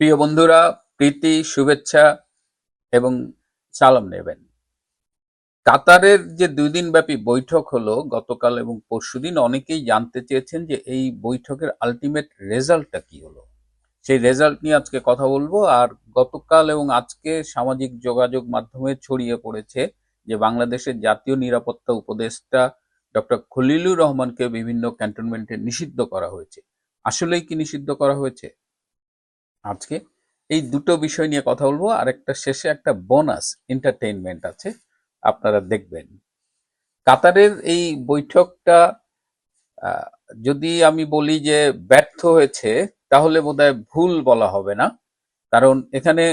প্রিয় বন্ধুরা, প্রীতি, শুভেচ্ছা এবং সালাম নেবেন। কাতারের যে দুই দিন ব্যাপী বৈঠক হলো, গতকাল এবং পরশুদিন অনেকেই জানতে চেয়েছেন যে এই বৈঠকের আলটিমেট রেজাল্টটা কি হলো। সেই রেজাল্ট নিয়ে আজকে কথা বলব। আর গতকাল এবং আজকে সামাজিক যোগাযোগ মাধ্যমে ছড়িয়ে পড়েছে যে বাংলাদেশের জাতীয় নিরাপত্তা উপদেষ্টা ডক্টর খলিলুর রহমানকে বিভিন্ন ক্যান্টনমেন্টে নিষিদ্ধ করা হয়েছে। আসলেই কি নিষিদ্ধ করা হয়েছে? আজকে এই দুটো বিষয় নিয়ে কথা বলব। আর একটা শেষে একটা বোনাস এন্টারটেইনমেন্ট আছে, আপনারা দেখবেন। কাতারের এই বৈঠকটা যদি আমি বলি যে ব্যর্থ হয়েছে, তাহলে বোধহয় ভুল বলা হবে না। কারণ এখানে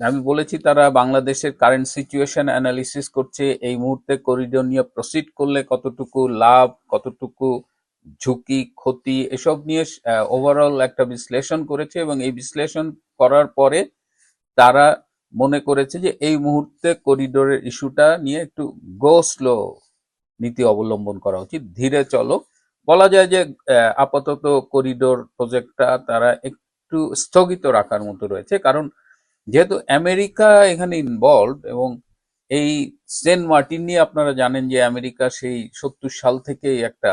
আমি বলেছি তারা বাংলাদেশের কারেন্ট সিচুয়েশন অ্যানালিসিস করছে, এই মুহূর্তে করিডোর নিয়ে প্রসিড করলে কতটুকু লাভ, কতটুকু ঝুঁকি, ক্ষতি এসব নিয়ে ওভারঅল একটা বিশ্লেষণ করেছে এবং এই বিশ্লেষণ করার পরে তারা মনে করেছে যে এই মুহূর্তে করিডোরের ইস্যুটা নিয়ে একটু গো স্লো নীতি অবলম্বন করা উচিত, ধীরে চলো। বলা যায় যে আপাতত করিডোর প্রজেক্টটা তারা একটু স্থগিত রাখার মতো রয়েছে কারণ যেহেতু আমেরিকা এখানে ইনভলভ এবং এই সেন্ট মার্টিন নিয়ে আপনারা জানেন যে আমেরিকা সেই সত্তর সাল থেকেই একটা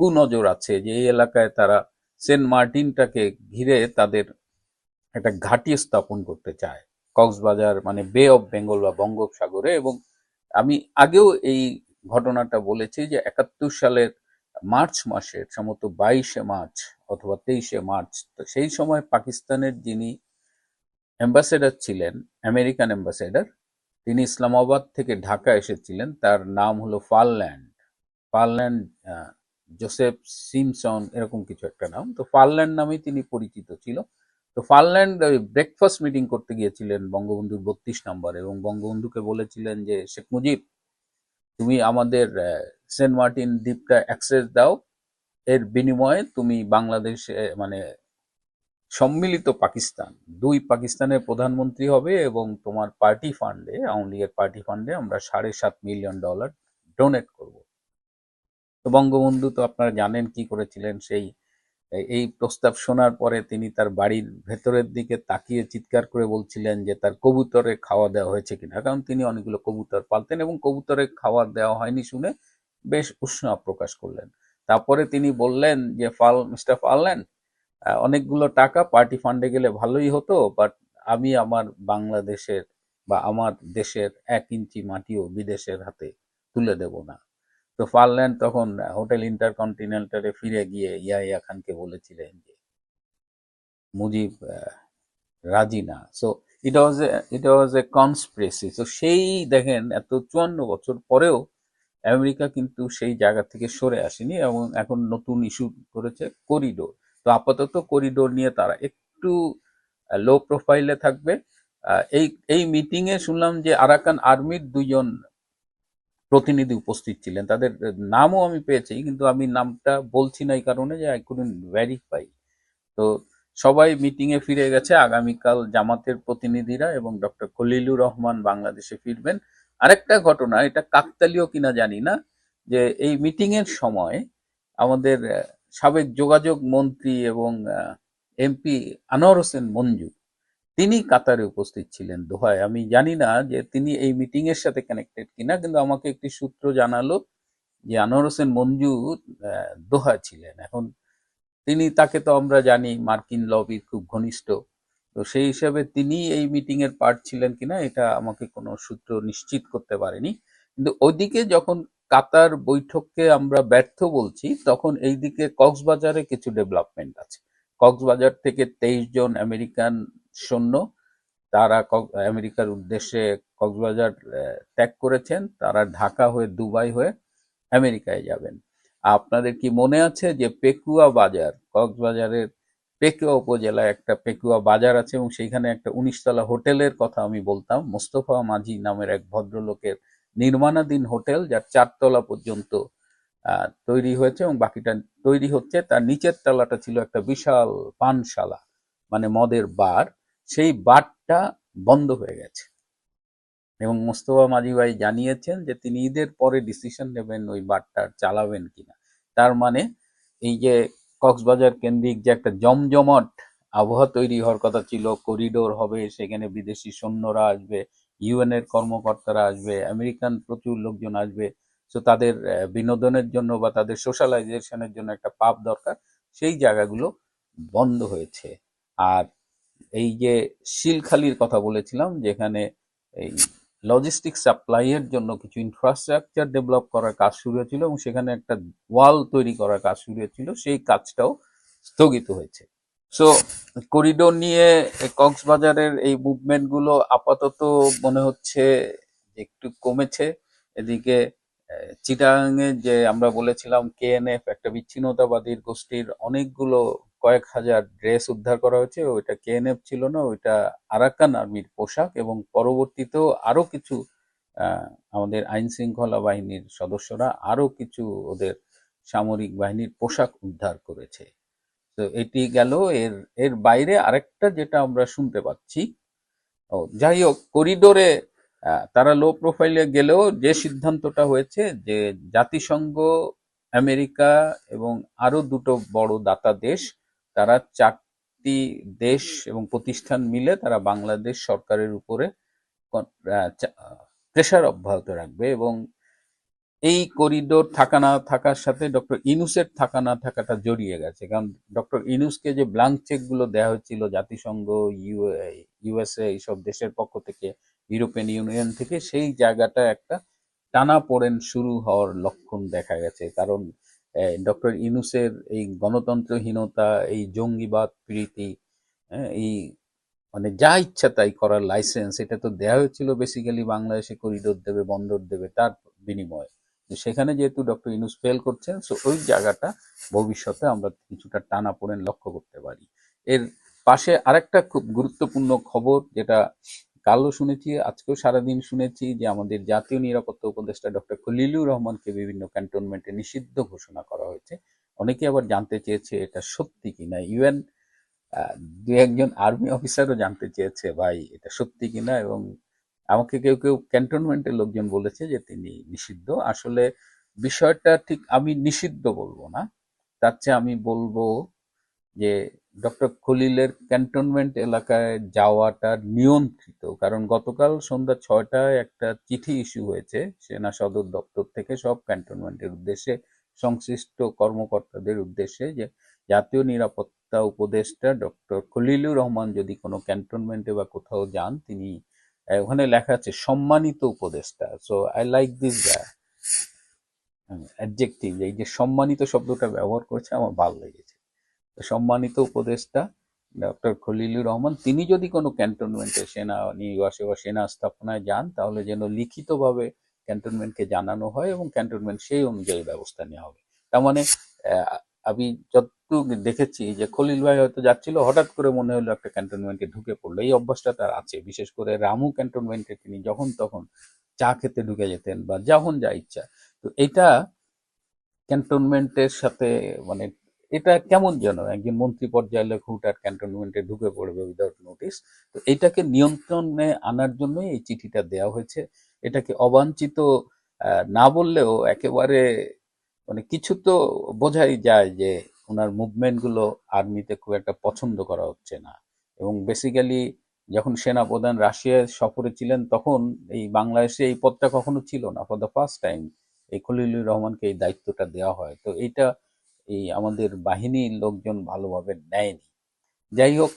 কুনজর আছে যে এই এলাকায় তারা সেন্ট মার্টিনটাকে ঘিরে তাদের একটা ঘাঁটি স্থাপন করতে চায়। কক্সবাজার মানে বে অফ বেঙ্গল বা বঙ্গোপসাগরে এবং আমি আগেও এই ঘটনাটা বলেছি যে একাত্তর সালের মার্চ মাসের সম্ভবত বাইশে মার্চ অথবা তেইশে মার্চ, তো সেই সময় পাকিস্তানের যিনি অ্যাম্বাসেডর ছিলেন, আমেরিকান অ্যাম্বাসেডর, তিনি ইসলামাবাদ থেকে ঢাকা এসেছিলেন। তার নাম হলো ফারল্যান্ড। ফারল্যান্ড জোসেফ সিমসন এরকম কিছু একটা নাম। তো ফারল্যান্ড নামেই তিনি পরিচিত ছিল। তো ফারল্যান্ড ওই ব্রেকফাস্ট মিটিং করতে গিয়েছিলেন বঙ্গবন্ধুর বত্রিশ নম্বর এবং বঙ্গবন্ধুকে বলেছিলেন যে, শেখ মুজিব, তুমি আমাদের সেন্ট মার্টিন দ্বীপটা অ্যাক্সেস দাও। এর বিনিময়ে তুমি বাংলাদেশে মানে সম্মিলিত পাকিস্তান। দুই পাকিস্তানের প্রধানমন্ত্রী হবে এবং তোমার পার্টি ফান্ডে, আওয়ামী লীগের পার্টি ফান্ডে আমরা সাড়ে সাত মিলিয়ন ডলার ডোনেট করব। তো বঙ্গবন্ধু তো আপনারা জানেন কি করেছিলেন সেই এই- প্রস্তাব শোনার পরে তিনি তার বাড়ির ভেতরের দিকে তাকিয়ে চিৎকার করে বলছিলেন যে তার কবুতরে খাওয়া দেওয়া হয়েছে কিনা। কারণ তিনি অনেকগুলো কবুতর পালতেন এবং কবুতরে খাওয়া দেওয়া হয়নি শুনে বেশ উষ্ণা প্রকাশ করলেন। তারপরে তিনি বললেন যে ফাল মিস্টার আহ, অনেকগুলো টাকা পার্টি ফান্ডে গেলে ভালোই হতো বাট আমি আমার বাংলাদেশের বা আমার দেশের এক ইঞ্চি মাটিও বিদেশের হাতে তুলে দেব না। তো ফারল্যান্ড তখন হোটেল ইন্টারকন্টিনেন্টালে ফিরে গিয়ে ইয়াহিয়া খানকে বলেছিলেন যে, মুজিব রাজি না। So it was it was A conspiracy তো সেই দেখেন, এত চুয়ান্ন বছর পরেও আমেরিকা কিন্তু সেই জায়গা থেকে সরে আসেনি এবং এখন নতুন ইস্যু করেছে করিডোর। তো আপাতত করিডোর নিয়ে তারা একটু লো প্রোফাইলে থাকবে। এই এই মিটিংয়ে শুনলাম যে আরাকান আর্মির দুজন প্রতিনিধি উপস্থিত ছিলেন। তাদের নামও আমি পেয়েছি, কিন্তু আমি নামটা বলছি না এই কারণে যে আই কুডেন্ট ভেরিফাই তো সবাই মিটিং এ ফিরে গেছে। আগামীকাল জামাতের প্রতিনিধিরা এবং ডক্টর খলিলুর রহমান বাংলাদেশে ফিরবেন। আরেকটা ঘটনা, এটা কাকতালীয় কিনা জানি না, যে এই মিটিং এর সময় আমাদের সাবেক যোগাযোগ মন্ত্রী এবং এমপি আনোয়ার হোসেন মঞ্জু তিনি কাতারে উপস্থিত ছিলেন দোহায়। আমি জানি না যে তিনি এই মিটিং এর সাথে কানেক্টেড কিনা, কিন্তু আমাকে একটি সূত্র জানালো যে আনোয়ার হোসেন মঞ্জু দোহায় ছিলেন। এখন তিনি, তাকে তো আমরা জানি, মার্কিন লবির খুব ঘনিষ্ঠ। তো সেই হিসাবে তিনি এই মিটিং এর পার্ট ছিলেন কিনা, এটা আমাকে কোনো সূত্র নিশ্চিত করতে পারেনি। কিন্তু ওইদিকে যখন কাতার বৈঠককে আমরা ব্যর্থ বলছি, তখন এইদিকে কক্সবাজারে কিছু ডেভেলপমেন্ট আছে। কক্সবাজার থেকে তেইশ জন আমেরিকান সৈন্য, তারা আমেরিকার উদ্দেশ্যে কক্সবাজার ত্যাগ করেছেন, তারা ঢাকা হয়ে দুবাই হয়ে আমেরিকায় যাবেন। আপনাদের কি মনে আছে যে পেকুয়া বাজার, কক্সবাজারের পেকুয়া উপজেলায় একটা পেকুয়া বাজার আছে এবং সেইখানে একটা উনিশতলা হোটেলের কথা আমি বলতাম, মোস্তফা মাঝি নামের এক ভদ্রলোকের নির্মাণাধীন হোটেল, যার চারতলা পর্যন্ত তৈরি হয়েছে এবং বাকিটা তৈরি হচ্ছে। তার নিচের তলাটা ছিল একটা বিশাল পানশালা মানে মদের বার। সেই বাটটা বন্ধ হয়ে গেছে। এবং মোস্তফা মাঝি ভাই জানিয়েছেন যে তিনি ঈদের পরে ডিসিশন নেবেন ওই বাটটা চালাবেন কিনা। তার মানে এই যে কক্সবাজার কেন্দ্রিক যে একটা জমজমাট আবহাওয়া তৈরি হওয়ার কথা ছিল করিডোর হবে, সেখানে বিদেশি সৈন্যরা আসবে ইউএন এর কর্মকর্তারা আসবে, আমেরিকান প্রচুর লোকজন আসবে। তো তাদের বিনোদনের জন্য বা তাদের সোশ্যালাইজেশনের জন্য একটা পাপ দরকার। সেই জায়গাগুলো বন্ধ হয়েছে। আর এই যে শিলখালির কথা বলেছিলাম, যেখানে এই লজিস্টিক সাপ্লাইয়ের জন্য কিছু ইনফ্রাস্ট্রাকচার ডেভেলপ করার কাজ শুরু হয়েছিল এবং সেখানে একটা ওয়াল তৈরি করার কাজ শুরু হয়েছিল, সেই কাজটাও স্থগিত হয়েছে। সো করিডোর নিয়ে কক্সবাজারের এই মুভমেন্টগুলো আপাতত মনে হচ্ছে একটু কমেছে। এদিকে চিটাগাঙে যে আমরা বলেছিলাম কেএনএফ একটা বিচ্ছিন্নতাবাদীর গোষ্ঠীর অনেকগুলো কয়েক হাজার ড্রেস উদ্ধার করা হয়েছে। ওইটা কেএনএফ ছিল না, ওইটা আরাকান আর্মির পোশাক এবং পরবর্তীতেও আরও কিছু আমাদের আইন শৃঙ্খলা বাহিনীর সদস্যরা আরও কিছু ওদের সামরিক বাহিনীর পোশাক উদ্ধার করেছে। তো এটি গেল। এর এর বাইরে আরেকটা যেটা আমরা শুনতে পাচ্ছি, ও, যাই হোক, করিডোরে তারা লো প্রোফাইলে গেলেও যে সিদ্ধান্তটা হয়েছে যে জাতিসংঘ, আমেরিকা এবং আরও দুটো বড় দাতা দেশ তারা চারটি দেশ এবং প্রতিষ্ঠান মিলে তারা বাংলাদেশ সরকারের উপরে প্রেশার অব্যাহত রাখবে এবং এই করিডোর থাকা না থাকার সাথে ডক্টর ইনুসের থাকা না থাকাটা জড়িয়ে গেছে। কারণ ডক্টর ইনুসকে যে ব্লাঙ্ক চেকগুলো দেওয়া হয়েছিল জাতিসংঘ ইউএসএ এইসব দেশের পক্ষ থেকে ইউরোপিয়ান ইউনিয়ন থেকে, সেই জায়গাটা একটা টানাপোড়েন শুরু হওয়ার লক্ষণ দেখা গেছে। কারণ ডক্টর ইনুসের এই গণতন্ত্রহীনতা, এই জঙ্গিবাদ প্রীতি এই মানে যা ইচ্ছা তাই করার লাইসেন্স এটা তো দেওয়া হয়েছিল বেসিক্যালি বাংলাদেশে করিডোর দেবে, বন্দর দেবে তার বিনিময়ে। সেখানে যেহেতু ডক্টর ইনুস ফেল করছেন সো ওই জায়গাটা ভবিষ্যতে আমরা কিছুটা টানা পড়েন লক্ষ্য করতে পারি। এর পাশে আরেকটা খুব গুরুত্বপূর্ণ খবর, যেটা কালও শুনেছি, আজকেও সারাদিন শুনেছি যে আমাদের জাতীয় নিরাপত্তা উপদেষ্টা ডক্টর খলিলুর রহমানকে বিভিন্ন ক্যান্টনমেন্টে নিষিদ্ধ ঘোষণা করা হয়েছে। অনেকে আবার জানতে চেয়েছে এটা সত্যি কিনা। ইউএন দু একজন আর্মি অফিসারও জানতে চেয়েছে, ভাই, এটা সত্যি কিনা? এবং আমাকে কেউ কেউ ক্যান্টনমেন্টের লোকজন বলেছে যে তিনি নিষিদ্ধ। আসলে বিষয়টা ঠিক আমি নিষিদ্ধ বলব না। তার চেয়ে আমি বলব যে ডক্টর খলিলের ক্যান্টনমেন্ট এলাকায় যাওয়াটা নিয়ন্ত্রিত, কারণ গতকাল সন্ধ্যা ছয়টায় একটা চিঠি ইস্যু হয়েছে সেনা সদর দপ্তর থেকে সব ক্যান্টনমেন্টের উদ্দেশ্যে, সংশ্লিষ্ট কর্মকর্তাদের উদ্দেশ্যে যে জাতীয় নিরাপত্তা উপদেষ্টা ডক্টর খলিলুর রহমান যদি কোনো ক্যান্টনমেন্টে বা কোথাও যান, তিনি ওখানে লেখা আছে সম্মানিত উপদেষ্টা। So I like this adjective এই যে সম্মানিত শব্দটা ব্যবহার করছে, আমার ভালো লেগেছে। সম্মানিত উপদেষ্টা, ডক্টর খলিলুর রহমান, তিনি যদি কোনো ক্যান্টনমেন্টে সেনা নিবাসে বা সেনা স্থাপনায় যান, তাহলে যেন লিখিতভাবে ক্যান্টনমেন্টকে জানানো হয় এবং ক্যান্টনমেন্ট সেই অনুযায়ী ব্যবস্থা নেওয়া হবে। তার মানে আমি যতটুকু দেখেছি যে খলিল ভাই হয়তো যাচ্ছিল, হঠাৎ করে মনে হলো একটা ক্যান্টনমেন্টে ঢুকে পড়ল। এই অভ্যাসটা তার আছে। বিশেষ করে রামু ক্যান্টনমেন্টে তিনি যখন তখন চা খেতে ঢুকে যেতেন বা যখন যা ইচ্ছা। তো এটা ক্যান্টনমেন্টের সাথে মানে এটা কেমন যেন একজন মন্ত্রী পর্যায়ের লোক হুটার ক্যান্টনমেন্টে ঢুকে পড়বে উইদাউট নোটিস তো এটাকে নিয়ন্ত্রণে আনার জন্যই এই চিঠিটা দেওয়া হয়েছে। এটাকে অবাঞ্ছিত না বললেও একেবারে মানে কিছু তো বোঝাই যায় যে ওনার মুভমেন্টগুলো আর্মিতে খুব একটা পছন্দ করা হচ্ছে না। এবং বেসিক্যালি যখন সেনাপ্রধান রাশিয়ায় সফরে ছিলেন তখন এই বাংলাদেশে এই পদটা কখনো ছিল না। ফর দ্য ফার্স্ট টাইম এই খলিলুর রহমানকে এই দায়িত্বটা দেওয়া হয়। তো এইটা এই আমাদের বাহিনীর লোকজন ভালোভাবে নেয়নি। যাই হোক,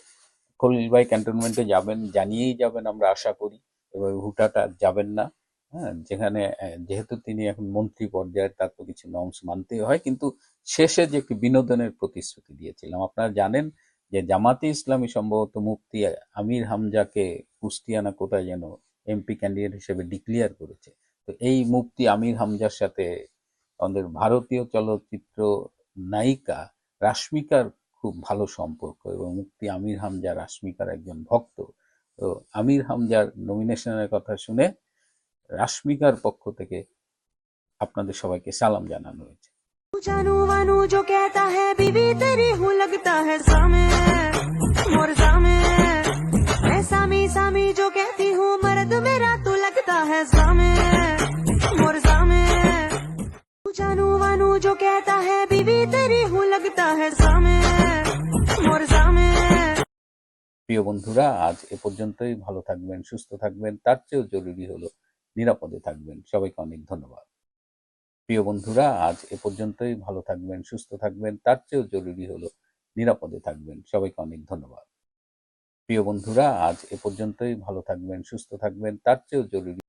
খলিল ভাই ক্যান্টনমেন্টে যাবেন, জানিয়েই যাবেন আমরা আশা করি। এবং হুটাটা যাবেন না। হ্যাঁ যেখানে যেহেতু তিনি এখন মন্ত্রী পর্যায়ের তার তো কিছু নর্মস মানতেই হয়। কিন্তু শেষে যে একটি বিনোদনের প্রতিশ্রুতি দিয়েছিলাম, আপনারা জানেন যে জামাতে ইসলামী সম্ভবত মুক্তি আমির হামজাকে কুষ্টিয়ানা কোথায় যেন এমপি ক্যান্ডিডেট হিসেবে ডিক্লিয়ার করেছে। তো এই মুক্তি আমির হামজার সাথে আমাদের ভারতীয় চলচ্চিত্র নায়িকা রাশ্মিকার খুব ভালো সম্পর্ক এবং মুফতি আমির হামজা রাশ্মিকার একজন ভক্ত তো আমির হামজার নমিনেশনের কথা শুনে রাশ্মিকার পক্ষ থেকে আপনাদের সবাইকে সালাম জানানো হয়েছে जानू वानू जो कहता है बीवी तेरी हूँ लगता है सामे मोर सामे मैं सामी सामी जो कहती हूँ मर्द मेरा तू लगता है सामे जानू वानू जो कहता है बीवी तेरी हूँ लगता है सामे मोर सामे প্রিয় বন্ধুরা আজ এ পর্যন্তই ভালো থাকবেন সুস্থ থাকবেন তার চেয়েও জরুরি হলো নিরাপদে থাকবেন সবাইকে অনেক ধন্যবাদ প্রিয় বন্ধুরা আজ এ পর্যন্তই ভালো থাকবেন সুস্থ থাকবেন তার চেয়েও জরুরি হলো নিরাপদে থাকবেন সবাইকে অনেক ধন্যবাদ প্রিয় বন্ধুরা আজ এ পর্যন্তই ভালো থাকবেন সুস্থ থাকবেন তার চেয়েও জরুরি